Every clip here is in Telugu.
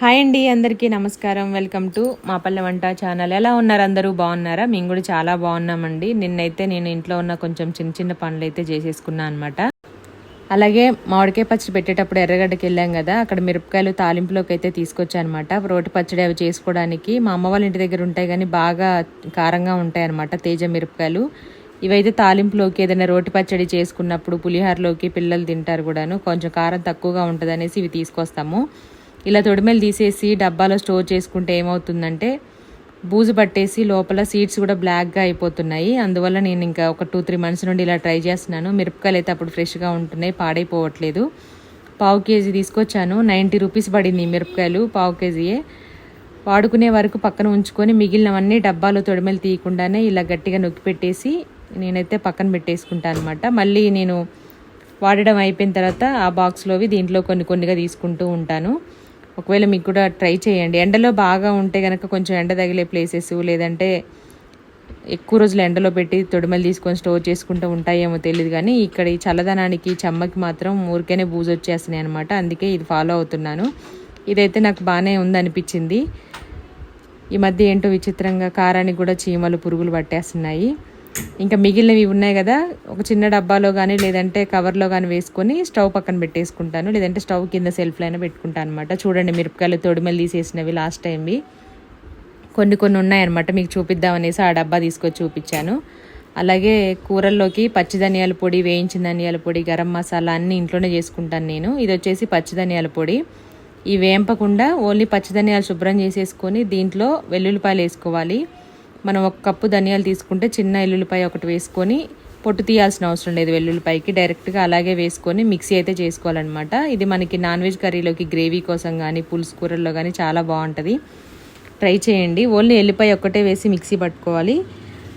హాయ్ అండి అందరికీ నమస్కారం. వెల్కమ్ టు మా పల్లె వంట ఛానల్. ఎలా ఉన్నారు అందరూ? బాగున్నారా? మేము కూడా చాలా బాగున్నామండి. నిన్నైతే నేను ఇంట్లో ఉన్న కొంచెం చిన్న చిన్న పనులు అయితే చేసేసుకున్నా అనమాట అలాగే మామిడికాయ పచ్చడి పెట్టేటప్పుడు ఎర్రగడ్డకి వెళ్ళాం కదా అక్కడ మిరపకాయలు తాలింపులోకి అయితే తీసుకొచ్చానమాట రోటి పచ్చడి అవి చేసుకోవడానికి మా అమ్మ వాళ్ళ ఇంటి దగ్గర ఉంటాయి కానీ బాగా కారంగా ఉంటాయి అనమాట తేజ మిరపకాయలు. ఇవైతే తాలింపులోకి ఏదైనా రోటి పచ్చడి చేసుకున్నప్పుడు పులిహోరలోకి పిల్లలు తింటారు కూడాను. కొంచెం కారం తక్కువగా ఉంటుందనేసి ఇవి తీసుకొస్తాము. ఇలా తొడిమెలు తీసేసి డబ్బాలో స్టోర్ చేసుకుంటే ఏమవుతుందంటే బూజు పట్టేసి లోపల సీడ్స్ కూడా బ్లాక్గా అయిపోతున్నాయి. అందువల్ల నేను ఇంకా ఒక టూ త్రీ మంత్స్ నుండి ఇలా ట్రై చేస్తున్నాను. మిరపకాయలు అయితే అప్పుడు ఫ్రెష్గా ఉంటున్నాయి పాడైపోవట్లేదు. పావు కేజీ తీసుకొచ్చాను. నైంటీ రూపీస్ పడింది మిరపకాయలు పావు కేజీయే. వాడుకునే వరకు పక్కన ఉంచుకొని మిగిలినవన్నీ డబ్బాలో తొడిమెలు తీయకుండానే ఇలా గట్టిగా నొక్కి పెట్టేసి నేనైతే పక్కన పెట్టేసుకుంటాను అనమాట మళ్ళీ నేను వాడడం అయిపోయిన తర్వాత ఆ బాక్స్లోవి దీంట్లో కొన్ని కొన్నిగా తీసుకుంటూ ఉంటాను. ఒకవేళ మీకు కూడా ట్రై చేయండి. ఎండలో బాగా ఉంటే కనుక కొంచెం ఎండ తగిలే ప్లేసెస్ లేదంటే ఎక్కువ రోజులు ఎండలో పెట్టి తొడిమలు తీసుకొని స్టోర్ చేసుకుంటూ ఉంటాయేమో తెలియదు కానీ ఇక్కడ ఈ చల్లదనానికి చెమ్మకి మాత్రం ఊరికేనే బూజు వచ్చేస్తున్నాయి అనమాట అందుకే ఇది ఫాలో అవుతున్నాను. ఇదైతే నాకు బాగానే ఉందనిపించింది. ఈ మధ్య ఏంటో విచిత్రంగా కారానికి కూడా చీమలు పురుగులు పట్టేస్తున్నాయి. ఇంకా మిగిలినవి ఉన్నాయి కదా ఒక చిన్న డబ్బాలో కానీ లేదంటే కవర్లో కానీ వేసుకొని స్టవ్ పక్కన పెట్టేసుకుంటాను. లేదంటే స్టవ్ కింద సెల్ఫ్లో అయినా పెట్టుకుంటాను అనమాట చూడండి మిరపకాయలు తొడిమలు తీసేసినవి లాస్ట్ టైంవి కొన్ని కొన్ని ఉన్నాయన్నమాట మీకు చూపిద్దామనేసి ఆ డబ్బా తీసుకొచ్చి చూపించాను. అలాగే కూరల్లోకి పచ్చి ధనియాల పొడి వేయించిన ధనియాల పొడి గరం మసాలా అన్నీ ఇంట్లోనే చేసుకుంటాను నేను. ఇది వచ్చేసి పచ్చి ధనియాల పొడి. ఈ వేంపకుండా ఓన్లీ పచ్చి ధనియాలు శుభ్రం చేసేసుకొని దీంట్లో వెల్లుల్లిపాయలు వేసుకోవాలి. మనం ఒక కప్పు ధనియాలు తీసుకుంటే చిన్న ఎల్లుల్లిపాయ ఒకటి వేసుకొని పొట్టు తీయాల్సిన అవసరం లేదు వెల్లుల్లిపాయకి. డైరెక్ట్గా అలాగే వేసుకొని మిక్సీ అయితే చేసుకోవాలన్నమాట. ఇది మనకి నాన్ వెజ్ కర్రీలోకి గ్రేవీ కోసం కానీ పులుసు కూరల్లో కానీ చాలా బాగుంటుంది. ట్రై చేయండి. ఓన్లీ ఎల్లిపాయ ఒక్కటే వేసి మిక్సీ పట్టుకోవాలి.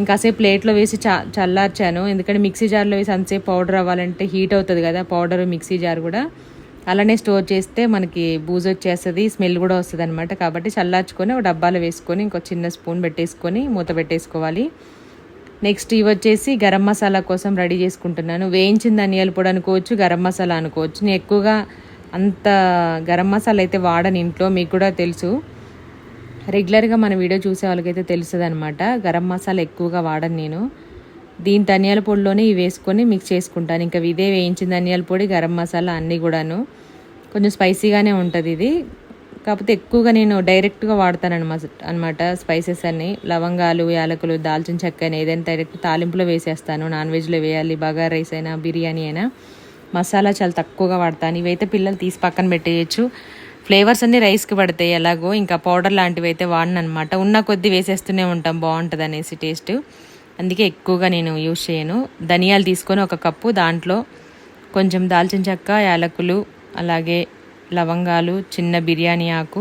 ఇంకాసేపు ప్లేట్లో వేసి చా చల్లార్చాను. ఎందుకంటే మిక్సీ జార్లో వేసి అంతసేపు పౌడర్ అవ్వాలంటే హీట్ అవుతుంది కదా పౌడర్ మిక్సీ జార్ కూడా. అలానే స్టోర్ చేస్తే మనకి బూజు వచ్చేస్తుంది స్మెల్ కూడా వస్తుంది అనమాట కాబట్టి చల్లార్చుకొని ఒక డబ్బాలో వేసుకొని ఇంకో చిన్న స్పూన్ పెట్టేసుకొని మూత పెట్టేసుకోవాలి. నెక్స్ట్ ఇవి వచ్చేసి గరం మసాలా కోసం రెడీ చేసుకుంటున్నాను. వేయించిన ధనియాల పొడి అనుకోవచ్చు గరం మసాలా అనుకోవచ్చు. నేను ఎక్కువగా అంత గరం మసాలా అయితే వాడను ఇంట్లో మీకు కూడా తెలుసు. రెగ్యులర్గా మన వీడియో చూసే వాళ్ళకైతే తెలుస్తుంది అనమాట గరం మసాలా ఎక్కువగా వాడను నేను. దీని ధనియాల పొడిలోనే ఇవి వేసుకొని మిక్స్ చేసుకుంటాను. ఇంకా ఇదే వేయించిన ధనియాల పొడి గరం మసాలా అన్నీ కూడాను. కొంచెం స్పైసీగానే ఉంటుంది ఇది. కాకపోతే ఎక్కువగా నేను డైరెక్ట్గా వాడతాను అనమాట అనమాట స్పైసెస్ అన్ని. లవంగాలు యాలకులు దాల్చిన చెక్క అని ఏదైనా డైరెక్ట్ తాలింపులో వేసేస్తాను. నాన్ వెజ్లో వేయాలి బగార్ రైస్ అయినా బిర్యానీ అయినా. మసాలా చాలా తక్కువగా వాడతాను. ఇవైతే పిల్లలు తీసి పక్కన పెట్టేయచ్చు. ఫ్లేవర్స్ అన్ని రైస్కి పడతాయి ఎలాగో. ఇంకా పౌడర్ లాంటివి అయితే వాడను అనమాట. ఉన్న కొద్దీ వేసేస్తూనే ఉంటాం. బాగుంటుంది అనేసి టేస్ట్ అందుకే ఎక్కువగా నేను యూజ్ చేయను. ధనియాలు తీసుకొని ఒక కప్పు దాంట్లో కొంచెం దాల్చిన చెక్క యాలకులు అలాగే లవంగాలు చిన్న బిర్యానీ ఆకు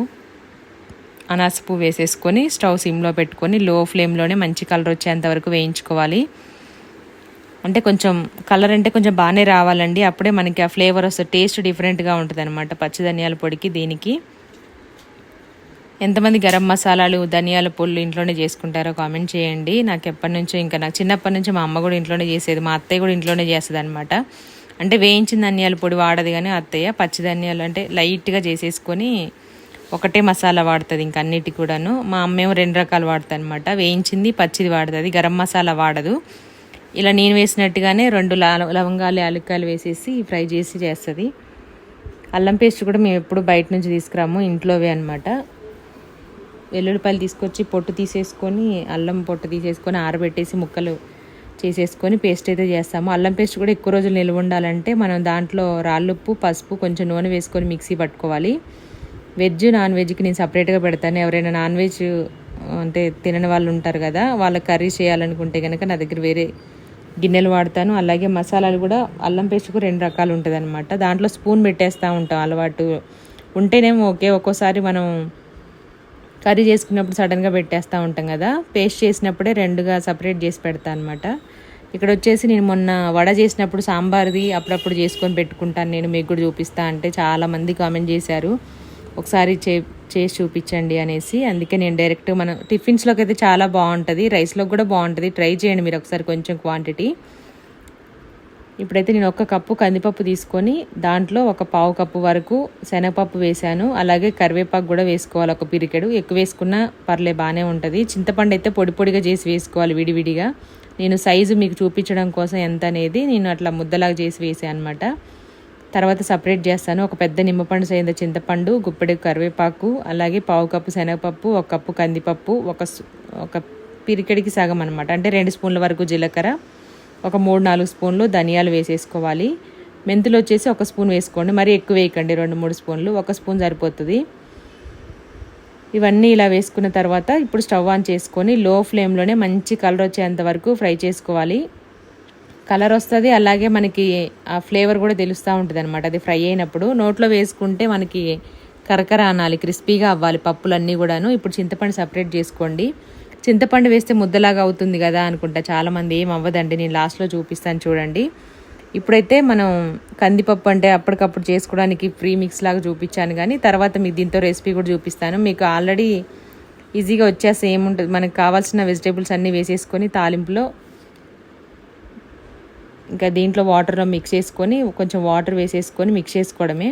అనాసపు వేసేసుకొని స్టవ్ సిమ్లో పెట్టుకొని లో ఫ్లేమ్లోనే మంచి కలర్ వచ్చేంత వరకు వేయించుకోవాలి. అంటే కొంచెం కలర్ అంటే కొంచెం బాగానే రావాలండి. అప్పుడే మనకి ఆ ఫ్లేవర్ వస్తే టేస్ట్ డిఫరెంట్గా ఉంటుంది అనమాట పచ్చి ధనియాల పొడికి దీనికి. ఎంతమంది గరం మసాలాలు ధనియాల పొళ్ళు ఇంట్లోనే చేసుకుంటారో కామెంట్ చేయండి. నాకు ఎప్పటి నుంచో ఇంకా నాకు చిన్నప్పటి నుంచి మా అమ్మ కూడా ఇంట్లోనే చేసేది మా అత్తయ్య కూడా ఇంట్లోనే చేస్తుంది అనమాట అంటే వేయించిన ధనియాల పొడి వాడదు కానీ అత్తయ్య పచ్చి ధనియాలు అంటే లైట్గా చేసేసుకొని ఒకటే మసాలా వాడుతుంది ఇంక అన్నిటి కూడాను. మా అమ్మేమో రెండు రకాలు వాడుతుంది అనమాట వేయించింది పచ్చిది వాడుతుంది గరం మసాలా వాడదు. ఇలా నేను వేసినట్టుగానే రెండు లవంగాలు యాలక్కాయలు వేసేసి ఫ్రై చేసి చేస్తుంది. అల్లం పేస్ట్ కూడా మేము ఎప్పుడు బయట నుంచి తీసుకురాము ఇంట్లోవే అనమాట వెల్లుల్లిపాయలు తీసుకొచ్చి పొట్టు తీసేసుకొని అల్లం పొట్టు తీసేసుకొని ఆరబెట్టేసి ముక్కలు చేసేసుకొని పేస్ట్ అయితే చేస్తాము. అల్లం పేస్ట్ కూడా ఎక్కువ రోజులు నిల్వ ఉండాలంటే మనం దాంట్లో రాళ్ళుప్పు పసుపు కొంచెం నూనె వేసుకొని మిక్సీ పట్టుకోవాలి. వెజ్ నాన్ వెజ్కి నేను సపరేట్గా పెడతాను. ఎవరైనా నాన్ వెజ్ అంటే తినని వాళ్ళు ఉంటారు కదా వాళ్ళ కర్రీ చేయాలనుకుంటే కనుక నా దగ్గర వేరే గిన్నెలు వాడతాను. అలాగే మసాలాలు కూడా అల్లం పేస్ట్ కూడా రెండు రకాలు ఉంటుంది అనమాట దాంట్లో స్పూన్ పెట్టేస్తూ ఉంటాం అలవాటు. ఉంటేనేమో ఓకే ఒక్కోసారి మనం కర్రీ చేసుకున్నప్పుడు సడన్గా పెట్టేస్తూ ఉంటాం కదా పేస్ట్ చేసినప్పుడే రెండుగా సపరేట్ చేసి పెడతా అనమాట ఇక్కడ వచ్చేసి నేను మొన్న వడ చేసినప్పుడు సాంబార్ది అప్పుడప్పుడు చేసుకొని పెట్టుకుంటాను నేను మీకు కూడా చూపిస్తా అంటే చాలామంది కామెంట్ చేశారు ఒకసారి చే చేసి చూపించండి అనేసి. అందుకే నేను డైరెక్ట్ మనం టిఫిన్స్లోకి అయితే చాలా బాగుంటుంది రైస్లోకి కూడా బాగుంటుంది ట్రై చేయండి మీరు ఒకసారి కొంచెం క్వాంటిటీ. ఇప్పుడైతే నేను ఒక కప్పు కందిపప్పు తీసుకొని దాంట్లో ఒక పావు కప్పు వరకు శనగపప్పు వేశాను. అలాగే కరివేపాకు కూడా వేసుకోవాలి. ఒక పిరికెడు. ఎక్కువ వేసుకున్నా పర్లే బాగానే ఉంటుంది. చింతపండు అయితే పొడి పొడిగా చేసి వేసుకోవాలి విడివిడిగా. నేను సైజు మీకు చూపించడం కోసం ఎంత అనేది నేను అట్లా ముద్దలాగా చేసి వేసాను అనమాట తర్వాత సపరేట్ చేస్తాను. ఒక పెద్ద నిమ్మపండు సైజు చింతపండు గుప్పెడు కరివేపాకు అలాగే పావు కప్పు శనగపప్పు ఒక కప్పు కందిపప్పు ఒక ఒక పిరికెడికి సగం అనమాట అంటే రెండు స్పూన్ల వరకు జీలకర్ర ఒక మూడు నాలుగు స్పూన్లు ధనియాలు వేసేసుకోవాలి. మెంతులు వచ్చేసి ఒక స్పూన్ వేసుకోండి. మరి ఎక్కువ వేయకండి రెండు మూడు స్పూన్లు. ఒక స్పూన్ సరిపోతుంది. ఇవన్నీ ఇలా వేసుకున్న తర్వాత ఇప్పుడు స్టవ్ ఆన్ చేసుకొని లో ఫ్లేమ్లోనే మంచి కలర్ వచ్చేంత వరకు ఫ్రై చేసుకోవాలి. కలర్ వస్తుంది అలాగే మనకి ఆ ఫ్లేవర్ కూడా తెలుస్తూ ఉంటుంది అనమాట అది ఫ్రై అయినప్పుడు నోట్లో వేసుకుంటే మనకి కరకర అనాలి క్రిస్పీగా అవ్వాలి పప్పులన్నీ కూడాను. ఇప్పుడు చింతపండు సపరేట్ చేసుకోండి. చింతపండు వేస్తే ముద్దలాగా అవుతుంది కదా అనుకుంటా. చాలామంది ఏం అవ్వదండి నేను లాస్ట్లో చూపిస్తాను చూడండి. ఇప్పుడైతే మనం కందిపప్పు అంటే అప్పటికప్పుడు చేసుకోవడానికి ఫ్రీ మిక్స్ లాగా చూపించాను కానీ తర్వాత మీకు దీంతో రెసిపీ కూడా చూపిస్తాను. మీకు ఆల్రెడీ ఈజీగా వచ్చేస్తే ఏముంటుంది? మనకు కావాల్సిన వెజిటేబుల్స్ అన్నీ వేసేసుకొని తాలింపులో ఇంకా దీంట్లో వాటర్లో మిక్స్ చేసుకొని కొంచెం వాటర్ వేసేసుకొని మిక్స్ చేసుకోవడమే.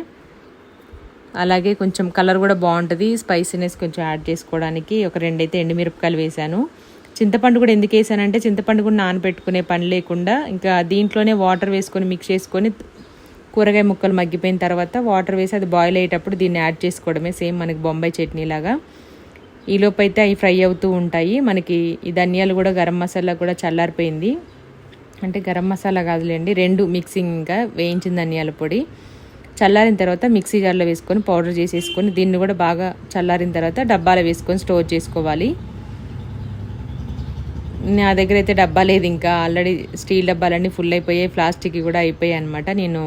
అలాగే కొంచెం కలర్ కూడా బాగుంటుంది. స్పైసీనెస్ కొంచెం యాడ్ చేసుకోవడానికి ఒక రెండైతే ఎండుమిరపకాయలు వేశాను. చింతపండు కూడా ఎందుకు వేసానంటే చింతపండు కూడా నానబెట్టుకునే పని లేకుండా ఇంకా దీంట్లోనే వాటర్ వేసుకొని మిక్స్ చేసుకొని కూరగాయ ముక్కలు మగ్గిపోయిన తర్వాత వాటర్ వేసి అది బాయిల్ అయ్యేటప్పుడు దీన్ని యాడ్ చేసుకోవడమే. సేమ్ మనకి బొంబాయి చట్నీ లాగా. ఈలోపు అయితే అవి ఫ్రై అవుతూ ఉంటాయి. మనకి ఈ ధనియాలు కూడా గరం మసాలా కూడా చల్లారిపోయింది. అంటే గరం మసాలా కాదులేండి రెండు మిక్సింగ్ ఇంకా వేయించిన ధనియాల పొడి. చల్లారిన తర్వాత మిక్సీ జార్లో వేసుకొని పౌడర్ చేసేసుకొని దీన్ని కూడా బాగా చల్లారిన తర్వాత డబ్బాలో వేసుకొని స్టోర్ చేసుకోవాలి. నా దగ్గర అయితే డబ్బా లేదు ఇంకా. ఆల్రెడీ స్టీల్ డబ్బాలన్నీ ఫుల్ అయిపోయాయి. ప్లాస్టిక్ కూడా అయిపోయాయి అనమాట నేను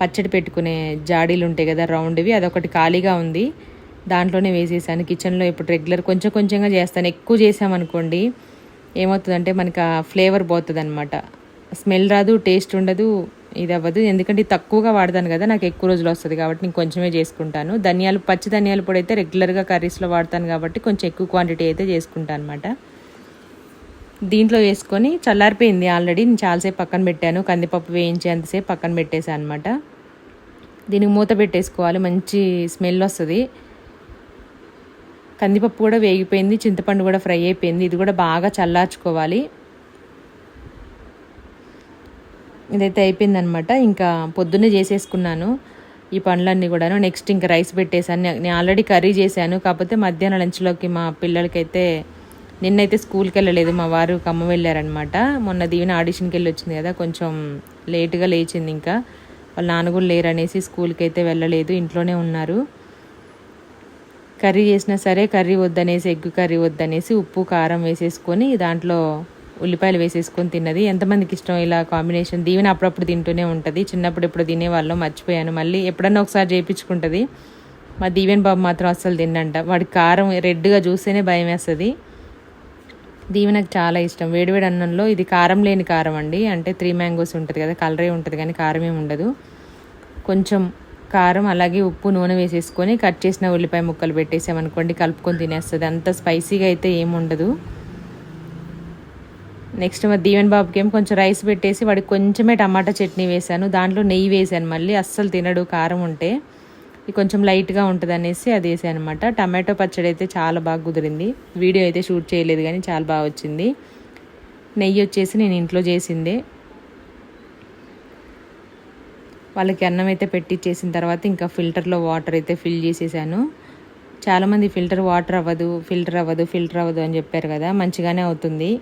పచ్చడి పెట్టుకునే జాడీలు ఉంటాయి కదా రౌండ్వి. అదొకటి ఖాళీగా ఉంది. దాంట్లోనే వేసేసాను. కిచెన్లో ఇప్పుడు రెగ్యులర్ కొంచెం కొంచెంగా చేస్తాను. ఎక్కువ చేసామనుకోండి ఏమవుతుందంటే మనకి ఆ ఫ్లేవర్ పోతుంది అనమాట స్మెల్ రాదు టేస్ట్ ఉండదు. ఇది అవ్వదు ఎందుకంటే తక్కువగా వాడతాను కదా నాకు ఎక్కువ రోజులు వస్తుంది కాబట్టి నేను కొంచెమే చేసుకుంటాను. ధనియాలు పచ్చి ధనియాల పొడి అయితే రెగ్యులర్గా కర్రీస్లో వాడతాను కాబట్టి కొంచెం ఎక్కువ క్వాంటిటీ అయితే చేసుకుంటాను అనమాట దీంట్లో వేసుకొని చల్లారిపోయింది ఆల్రెడీ. నేను చాలాసేపు పక్కన పెట్టాను. కందిపప్పు వేయించేంతసేపు పక్కన పెట్టేసాను అనమాట దీనికి మూత పెట్టేసుకోవాలి. మంచి స్మెల్ వస్తుంది. కందిపప్పు కూడా వేగిపోయింది. చింతపండు కూడా ఫ్రై అయిపోయింది. ఇది కూడా బాగా చల్లార్చుకోవాలి. ఇదైతే అయిపోయిందనమాట ఇంకా పొద్దున్నే చేసేసుకున్నాను ఈ పండ్లన్నీ కూడాను. నెక్స్ట్ ఇంకా రైస్ పెట్టేశాను. నేను ఆల్రెడీ కర్రీ చేశాను. కాకపోతే మధ్యాహ్నం లంచ్లోకి మా పిల్లలకైతే నిన్నైతే స్కూల్కి వెళ్ళలేదు. మా వారు ఖమ్మం వెళ్ళారనమాట మొన్న దీవెన ఆడిషన్కి వెళ్ళి వచ్చింది కదా కొంచెం లేటుగా లేచింది ఇంకా. వాళ్ళ నాన్న కూడా లేరు అనేసి స్కూల్కి అయితే వెళ్ళలేదు. ఇంట్లోనే ఉన్నారు. కర్రీ చేసినా సరే కర్రీ వద్దనేసి ఎగ్ కర్రీ వద్దనేసి ఉప్పు కారం వేసేసుకొని దాంట్లో ఉల్లిపాయలు వేసేసుకొని తిన్నది. ఎంతమందికి ఇష్టం ఇలా కాంబినేషన్? దీవెన అప్పుడప్పుడు తింటూనే ఉంటుంది. చిన్నప్పుడు ఎప్పుడు తినేవాళ్ళం మర్చిపోయాను. మళ్ళీ ఎప్పుడన్నా ఒకసారి చేయించుకుంటుంది మా దీవెన్ బాబు మాత్రం అస్సలు తిన్నంట. వాడి కారం రెడ్గా చూస్తేనే భయం వేస్తుంది. దీవెనకు చాలా ఇష్టం. వేడివేడి అన్నంలో ఇది కారం లేని కారం అండి. అంటే త్రీ మ్యాంగోస్ ఉంటుంది కదా కలరే ఉంటుంది కానీ కారం ఏమి ఉండదు. కొంచెం కారం అలాగే ఉప్పు నూనె వేసేసుకొని కట్ చేసిన ఉల్లిపాయ ముక్కలు పెట్టేసామనుకోండి కలుపుకొని తినేస్తుంది. అంత స్పైసీగా అయితే ఏమి ఉండదు. నెక్స్ట్ మా దీవెన్ బాబుకి ఏం కొంచెం రైస్ పెట్టేసి వాడికి కొంచెమే టమాటా చట్నీ వేశాను. దాంట్లో నెయ్యి వేసాను మళ్ళీ. అస్సలు తినడు కారం ఉంటే. ఇది కొంచెం లైట్గా ఉంటుంది అనేసి అది వేసాను అనమాట టమాటో పచ్చడి అయితే చాలా బాగా కుదిరింది. వీడియో అయితే షూట్ చేయలేదు కానీ చాలా బాగా వచ్చింది. నెయ్యి వచ్చేసి నేను ఇంట్లో చేసిందే. వాళ్ళకి అన్నం అయితే పెట్టించేసిన తర్వాత ఇంకా ఫిల్టర్లో వాటర్ అయితే ఫిల్ చేసేసాను. చాలామంది ఫిల్టర్ వాటర్ అవ్వదు ఫిల్టర్ అవ్వదు ఫిల్టర్ అవ్వదు అని చెప్పారు కదా. మంచిగానే అవుతుంది.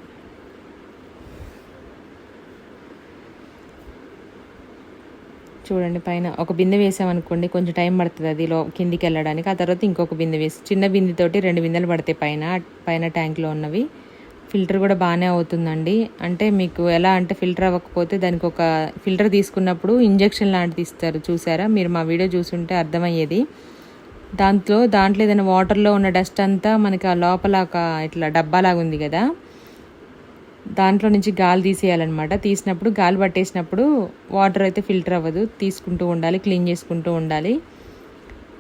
చూడండి పైన ఒక బిందె వేసామనుకోండి కొంచెం టైం పడుతుంది అది లో కిందికి వెళ్ళడానికి. ఆ తర్వాత ఇంకొక బిందె వేసి చిన్న బిందెతోటి రెండు బిందెలు పడతాయి పైన పైన ట్యాంక్లో ఉన్నవి. ఫిల్టర్ కూడా బాగానే అవుతుందండి. అంటే మీకు ఎలా అంటే ఫిల్టర్ అవ్వకపోతే దానికి ఒక ఫిల్టర్ తీసుకున్నప్పుడు ఇంజెక్షన్ లాంటిది ఇస్తారు చూసారా? మీరు మా వీడియో చూసుంటే అర్థమయ్యేది. దాంట్లో దాంట్లో ఏదైనా వాటర్లో ఉన్న డస్ట్ అంతా మనకి ఆ లోపల ఒక ఇట్లా డబ్బాలాగా ఉంది కదా? దాంట్లో నుంచి గాలి తీసేయాలన్నమాట. తీసినప్పుడు గాలి పట్టేసినప్పుడు వాటర్ అయితే ఫిల్టర్ అవ్వదు. తీసుకుంటూ ఉండాలి క్లీన్ చేసుకుంటూ ఉండాలి.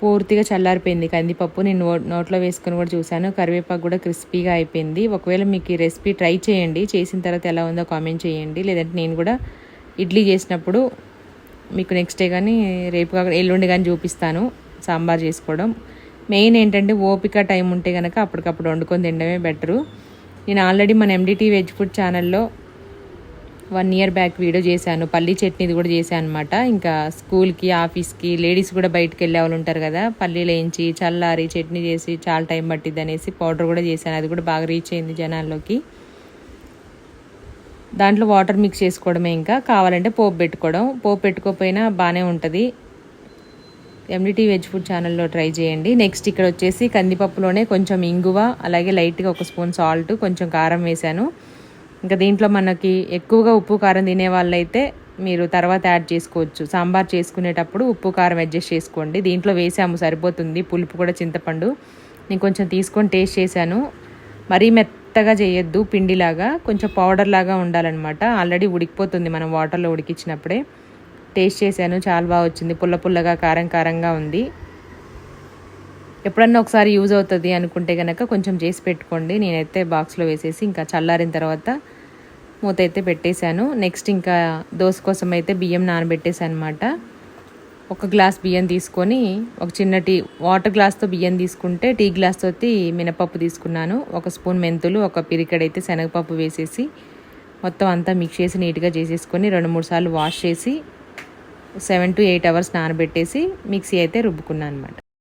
పూర్తిగా చల్లారిపోయింది కందిపప్పు. నేను నోట్లో వేసుకొని కూడా చూశాను. కరివేపాకు కూడా క్రిస్పీగా అయిపోయింది. ఒకవేళ మీకు ఈ రెసిపీ ట్రై చేయండి. చేసిన తర్వాత ఎలా ఉందో కామెంట్ చేయండి. లేదంటే నేను కూడా ఇడ్లీ చేసినప్పుడు మీకు నెక్స్ట్ డే కానీ రేపు కాక ఎల్లుండి కానీ చూపిస్తాను సాంబార్ చేసుకోవడం. మెయిన్ ఏంటంటే ఓపిక టైం ఉంటే కనుక అప్పటికప్పుడు వండుకొని తినడమే బెటరు. నేను ఆల్రెడీ మన ఎండిటీ వెజ్ ఫుడ్ ఛానల్లో వన్ ఇయర్ బ్యాక్ వీడియో చేశాను. పల్లీ చట్నీది కూడా చేశాను అనమాట ఇంకా స్కూల్కి ఆఫీస్కి లేడీస్ కూడా బయటకు వెళ్ళే వాళ్ళు ఉంటారు కదా పల్లీలు వేయించి చల్లారి చట్నీ చేసి చాలా టైం పట్టిద్ది అనేసి పౌడర్ కూడా చేశాను. అది కూడా బాగా రీచ్ అయింది జనాల్లోకి. దాంట్లో వాటర్ మిక్స్ చేసుకోవడమే ఇంకా. కావాలంటే పోపు పెట్టుకోవడం. పోపు పెట్టుకోకపోయినా బాగానే ఉంటుంది. ఎండిటీ వెజ్ ఫుడ్ ఛానల్లో ట్రై చేయండి. నెక్స్ట్ ఇక్కడ వచ్చేసి కందిపప్పులోనే కొంచెం ఇంగువ అలాగే లైట్గా ఒక స్పూన్ సాల్ట్ కొంచెం కారం వేశాను. ఇంకా దీంట్లో మనకి ఎక్కువగా ఉప్పు కారం తినే వాళ్ళైతే మీరు తర్వాత యాడ్ చేసుకోవచ్చు. సాంబార్ చేసుకునేటప్పుడు ఉప్పు కారం అడ్జస్ట్ చేసుకోండి. దీంట్లో వేసాము సరిపోతుంది. పులుపు కూడా చింతపండు. నేను కొంచెం తీసుకొని టేస్ట్ చేశాను. మరీ మెత్తగా చేయొద్దు పిండిలాగా. కొంచెం పౌడర్ లాగా ఉండాలన్నమాట. ఆల్రెడీ ఉడికిపోతుంది మనం వాటర్లో ఉడికించినప్పుడే. టేస్ట్ చేశాను. చాలా బాగా వచ్చింది. పుల్ల పుల్లగా కారం కారంగా ఉంది. ఎప్పుడన్నా ఒకసారి యూజ్ అవుతుంది అనుకుంటే కనుక కొంచెం చేసి పెట్టుకోండి. నేనైతే బాక్స్లో వేసేసి ఇంకా చల్లారిన తర్వాత మూత అయితే పెట్టేశాను. నెక్స్ట్ ఇంకా దోశ కోసం అయితే బియ్యం నానబెట్టేశాను అనమాట ఒక గ్లాస్ బియ్యం తీసుకొని ఒక చిన్న టీ వాటర్ గ్లాస్తో బియ్యం తీసుకుంటే టీ గ్లాస్తో మినపప్పు తీసుకున్నాను. ఒక స్పూన్ మెంతులు ఒక పిరికడైతే శనగపప్పు వేసేసి మొత్తం అంతా మిక్స్ చేసి నీట్గా చేసేసుకొని రెండు మూడు సార్లు వాష్ చేసి సెవెన్ టు ఎయిట్ అవర్స్ నానబెట్టేసి మిక్సీ అయితే రుబ్బుకున్నాను అనమాట